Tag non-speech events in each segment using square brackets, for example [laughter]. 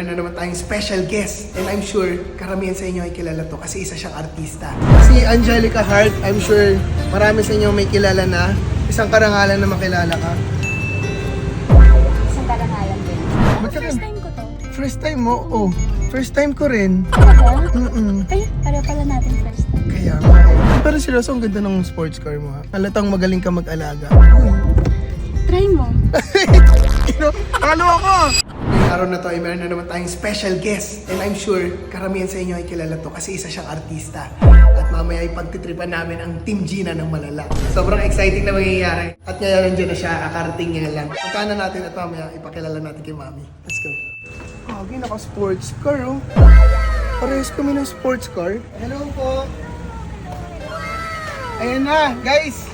meron na naman tayong special guest. And I'm sure karamihan sa inyo ay kilala to kasi isa siyang artista. Si Angelica Hart, I'm sure marami sa inyo may kilala na. Isang karangalan na makilala ka. Isang karangalan din. Ba't ka- First time ko to. First time mo? Oh, first time ko rin. Talaga? Mm-mm. Ay, pareho pala natin first time. Kaya nga eh. Pero seryoso, ang ganda ng sports car mo ha. Halatang magaling ka mag-alaga. Try mo. Ino, Halo ako! Araw na to ay meron na naman tayong special guest. And I'm sure karamihan sa inyo ay kilala to kasi isa siyang artista. At mamaya ay pagtitripan namin ang Team Gina ng Malala. Sobrang exciting na mangyayari. At ngayon nandiyan na siya, akarating niya lang. Puntahan na natin at mamaya ipakilala natin kay Mami. Let's go. Okay, naka-sports car oh. Parehas kami ng sports car. Hello po. Ayan na, guys.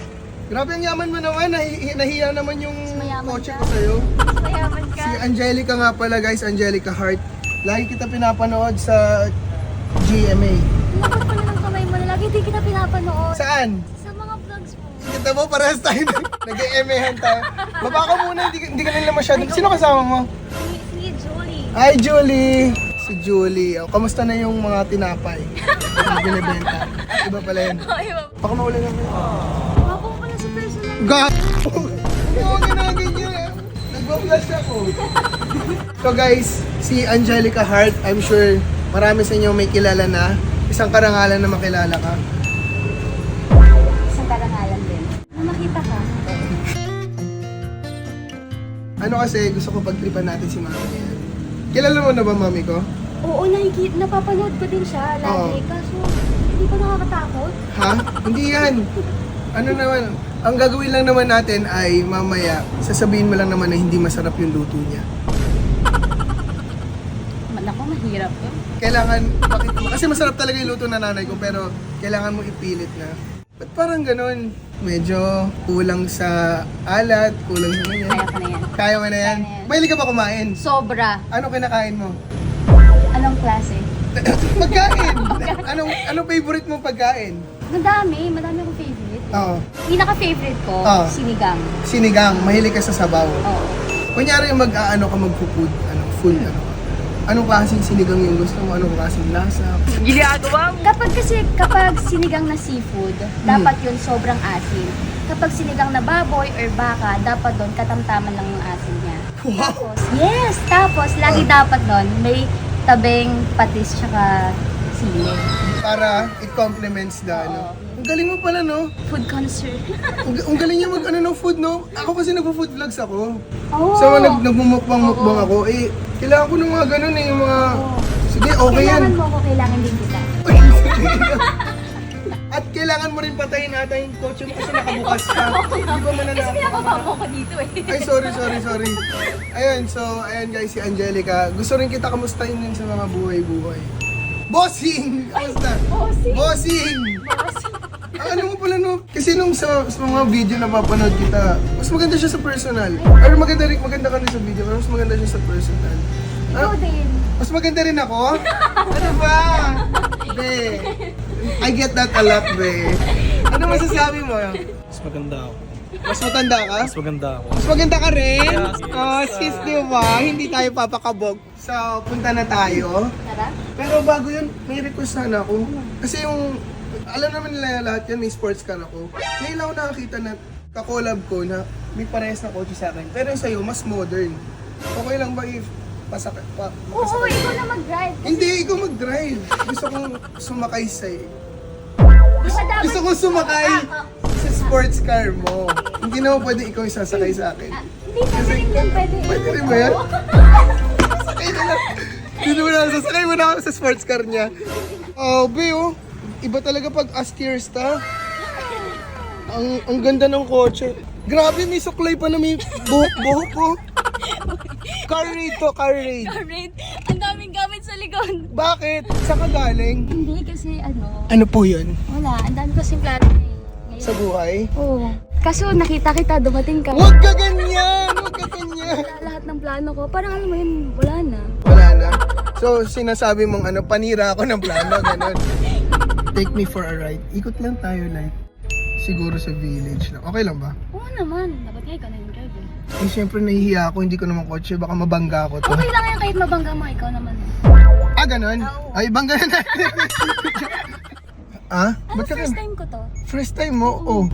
Grabe ang yaman mo naman. Nahi- nahiya naman yung kotse ko sa'yo. Mayaman ka. Si Angelica nga pala guys, Angelica Hart. Lagi kita pinapanood sa GMA. Lakot pala ng kamay mo na lagi. Hindi kita pinapanood. Saan? Sa mga vlogs mo. Kita mo, parehas tayo. Nag-EMAhan tayo. Baba ka muna, hindi, hindi ka nila masyado. Sino kasama mo? Si, si Jolie. Hi, Julie! Si Julie. Oh, kamusta na yung mga tinapay? na binibenta. Iba pala yun. Ay, Baka mawala na kayo. Wapo pala sa personal. God! Oo, ginagin niyo Nagpa-flash ako. so guys, si Angelica Hart, I'm sure marami sa inyo may kilala na. Isang karangalan na makilala ka. Isang karangalan din. Nung makita ka. Ano kasi, gusto ko pagtripan natin si mami. Kilala mo na ba mami ko? Oo, nakikita. Napapanood ko din siya lagi. Oo. Kaso, hindi pa nakakatakot. Ha? Hindi yan. Ano naman, ang gagawin lang naman natin ay mamaya, sasabihin mo lang naman na hindi masarap yung luto niya. Naku, mahirap to. Kailangan, bakit mo? Kasi masarap talaga yung luto na nanay ko, pero kailangan mo ipilit na. Ba't parang ganun? Medyo kulang sa alat, kulang sa ganyan. Kaya ka na yan. Kaya mo na yan? Kaya na yan. Mahilig ka ba kumain? Sobra. Ano kinakain mo? Anong klase? Pagkain! [laughs] anong, anong favorite mong pagkain? Madami. Madami akong favorite. Oo. Pinaka-favorite ko, Oo. sinigang. Sinigang, mahilig ka sa sabaw. Oo. Kunyari mag aano ka mag-food, ano, food, ano. Anong klaseng sinigang yung gusto mo? Anong klaseng lasa? Kapag kasi, kapag sinigang na seafood, dapat yun sobrang asin. Kapag sinigang na baboy or baka, dapat doon katamtaman lang yung asin niya. Wow! Tapos, yes! Tapos, lagi dapat doon, may tabeng patis tsaka sili. Para it complements the ano. Ang galing mo pala, no? Food concert. Ang, ang galing niya mag ano ng food, no? Ako kasi nagpo-food vlogs ako. Oo. So, nag, nagmumukbang-mukbang ako. Eh, kailangan ko ng mga ganun eh, yung mga... Sige, okay yan. Kailangan mo ako, kailangan din kita. [laughs] At kailangan mo rin patayin ata yung kotse mo kasi nakabukas ka. [laughs] Hindi Kasi mananakot ka? nakababo ko dito eh. Ay, sorry, sorry, sorry. Ayun, so, ayun guys, si Angelica. Gusto rin kita kamustahin din sa mga buhay-buhay. Bossing! Kamusta? Bossing! Bossing! Ang ano mo pala no? Kasi nung sa, sa mga video na papanood kita, mas maganda siya sa personal. Or maganda rin, maganda ka rin sa video, pero mas maganda siya sa personal. Ikaw Ah, din. mas maganda rin ako? ano ba? Be, I get that a lot, be. Ano masasabi mo? Mas maganda ako. Mas matanda ka? Mas maganda ako. Mas maganda ka rin? Oh, sis, di ba? Hindi tayo papakabog. So, punta na tayo. Tara. Pero bago yun, may request sana ako. Kasi yung, alam naman nila lahat yan, may sports car ako. Ngayon lang ako nakakita na kakolab ko na may parehas na kotse sa akin. Pero yung sa'yo, mas modern. Okay lang ba if pasak pa, Oo, makasakay? ikaw na mag-drive. Hindi, ikaw mag-drive. Gusto kong sumakay sa'yo. Di ba dapat... Gusto kong sumakay Ah, ah, sa sports car mo. Hindi naman pwede ikaw yung sasakay sa akin. ah, Hindi, pwede rin yan, pwede. Pwede rin ba yan? Sasakay na lang. Dito mo na, sasakay mo na ako sa sports car niya. Oh, be, oh. Iba talaga pag askiersta. Ang, ang ganda ng kotse. Grabe, may suklay pa na may buhok-buhok ko. Car raid to, car raid. Alright, ang daming gamit sa likod. Bakit? Saan ka galing? Hindi kasi ano, Ano po yun? wala, ang dami kasing plano eh. Ngayon. Sa buhay? Oo. Kaso nakita kita, dumating ka. Huwag ka ganyan! Huwag ka ganyan! Lahat ng plano ko, parang alam mo yun, wala na. Wala na. So, sinasabi mong ano, panira ako ng plano, ganun. Take me for a ride. Ikot lang tayo, like, siguro sa village lang. Okay lang ba? Oo naman, dapat nga ikaw na yung driver. Eh, syempre nahihiya ako, hindi ko naman kotse, baka mabangga ako to. Okay lang yan kahit mabangga mo, ikaw naman. Ah, ganun? Oo. Ay, bangga na natin. ah? Ano, Ba't ka first time ko to. First time mo? Oh.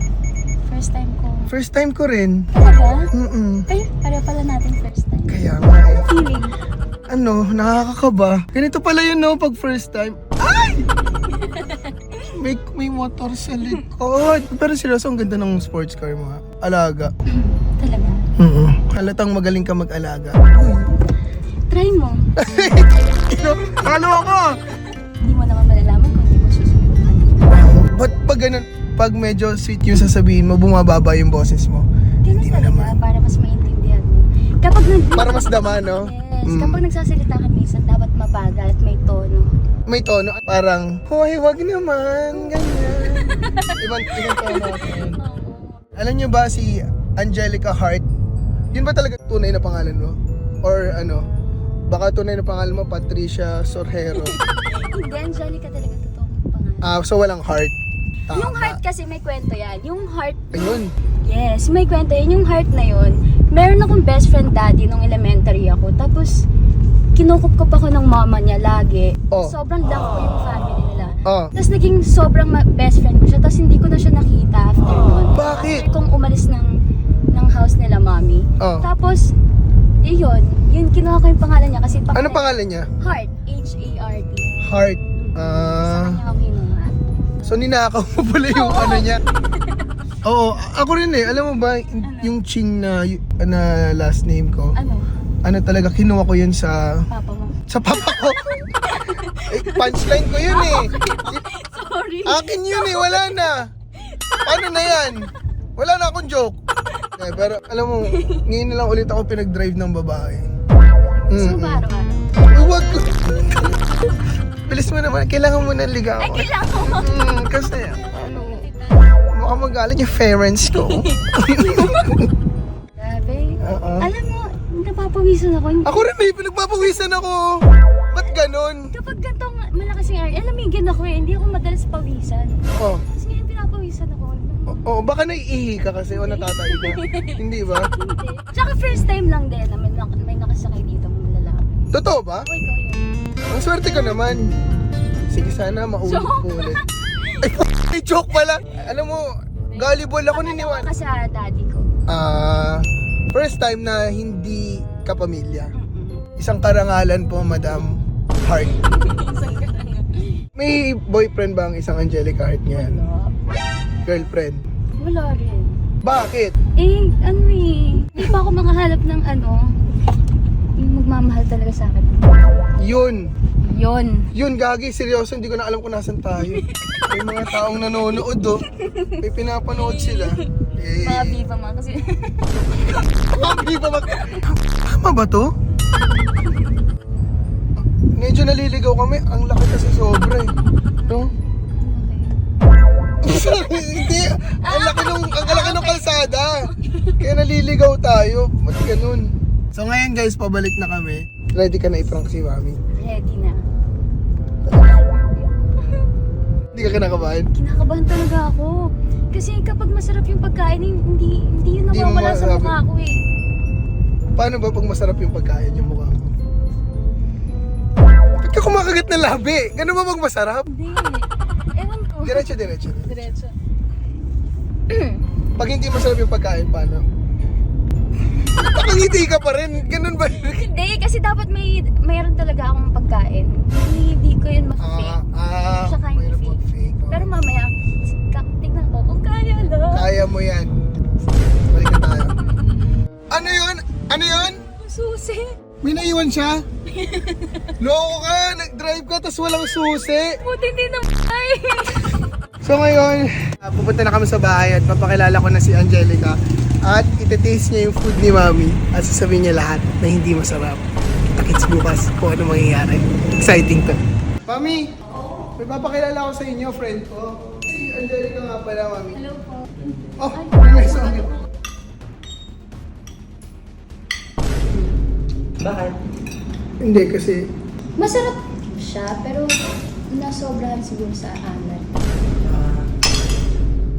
First time ko. First time ko rin. Talaga? Mm-mm. Ay, pare pala natin first time. Kaya nga eh. Feeling. Ano, nakakakaba. Ganito pala yun no, pag first time. Ay! May, may motor sa likod. [laughs] Pero seryoso, ang ganda ng sports car mo ha. Alaga. [clears throat] Talaga. Mm Halatang magaling ka mag-alaga. Uy. Try mo. [laughs] Halo ako! Hindi mo naman malalaman kung hindi mo susubukan. Ba't pag ganun, pag medyo sweet yung sasabihin mo, bumababa yung boses mo? Ganun Hindi mo talaga, naman. para mas maintindihan mo. Kapag nag... Para mas dama, no? Mm. kapag nagsasalita ka minsan, dapat mabagal at may tono. May tono, parang, Hoy, wag naman, ganyan. [laughs] ibang, ibang tono natin. Alam niyo ba si Angelica Hart? Yun ba talaga tunay na pangalan mo? Or ano? Baka tunay na pangalan mo Patricia Sorhero. [laughs] Hindi, Angelica talaga totoong pangalan. Ah, so walang heart. Tama. Yung heart kasi may kwento yan. Yung heart, Ayun. yes, may kwento yan. Yung heart na yun, meron akong best friend daddy nung elementary ako. Tapos, kinukup ko pa ko ng mama niya lagi. Oh. Sobrang love ko yung family nila. Oh. Tapos naging sobrang ma- best friend ko siya. Tapos hindi ko na siya nakita after nun. Bakit? After kong umalis ng, ng house nila, mami. Oh. Tapos, yun, yun, kinuha ko yung pangalan niya kasi Ano pangalan niya? Heart, H-A-R-T. Heart. Sa Ah, kanya ako kinuha. So ninakaw mo pala yung ano niya. Oo, ako rin eh. Alam mo ba, y- yung Ching na, na last name ko, Ano? ano talaga, kinuha ko yun sa, Papa mo. sa papa ko. eh, punchline ko yun eh. Sorry. Akin yun eh, wala na. Paano na yan? Wala na akong joke. Eh, pero alam mo, ngayon na lang ulit ako pinag-drive ng babae. So, Mm-mm. ba araw-araw? Uy, Wag ko. Bilis mo naman, kailangan mo na ligaw. Ay, kailangan mo. Mm, kasi, ano, baka magalit yung parents ko. Grabe. Oo. Alam mo, napapawisan ako. Ako rin eh, pinagpapawisan ako. Ba't ganon? Kapag gantong malakas yung air, alamigin ako eh. Hindi ako madalas pawisan. Oh, Kasi ngayon pinapawisan ako. oh, oh, baka naiihi ka kasi o natatay ka. [laughs] Hindi ba? Hindi. Tsaka first time lang din na may, nak- may nakasakay dito ng lalaki. Totoo ba? O, ikaw yun. Ang swerte ka naman. Sige, sana maulit Joke. po ulit. Ay, [laughs] joke pala. Alam mo, gullible ako niniwan. Ako sa daddy ko. Ah, first time na hindi kapamilya. Isang karangalan po, Madam Heart. [laughs] May boyfriend ba ang isang Angelica Heart ngayon? Wala. Girlfriend? Wala rin. Bakit? Eh, ano eh. Hindi pa ako makahalap ng ano. Yung magmamahal talaga sa akin. Yun. Yun. Yun, gagi. Seryoso, hindi ko na alam kung nasan tayo. May mga taong nanonood, oh. May pinapanood sila. Eh, Mga viva mga kasi. Hindi ba mag... Tama ba to? Medyo naliligaw kami. Ang laki kasi sobra eh. No? Hindi. Ang laki nung, ang laki nung kalsada. Kaya naliligaw tayo. Ba't ganun? So ngayon guys, pabalik na kami. Ready ka na i-prank si Mami? Ready na. Hindi ka kinakabahan? Kinakabahan talaga ako. Kasi kapag masarap yung pagkain, hindi hindi yun nawawala sa mukha ko eh. Paano ba pag masarap yung pagkain yung mukha mo? Ba't ka kumakagat ng labi? Ganun ba pag masarap? Hindi. Ewan ko. Diretso, diretso. Diretso. Pag hindi masarap yung pagkain, paano? Nakangiti ka pa rin. Ganun ba? Hindi, kasi dapat may mayroon talaga akong pagkain. Hindi, hindi ko yun Ah, ma-fake. ah, Siya kayang mahirap fake. Pero mamaya, tignan ko kung kaya lang. Kaya mo yan. Balik na tayo. Ano yun? Ano yun? Susi. May naiwan siya? Loko ka! Nag-drive ka tapos walang susi. Buti hindi na. So ngayon, uh, pupunta na kami sa bahay at papakilala ko na si Angelica. At ite-taste niya yung food ni Mami at sasabihin niya lahat na hindi masarap. Kita-kits bukas kung ano mangyayari. Exciting to. Mami, may papakilala ko sa inyo, friend ko. Si Angelica nga pala, Mami. Hello po. Oh, may song. Bakit? Hindi kasi, Masarap siya, pero nasobrahan siguro sa alat.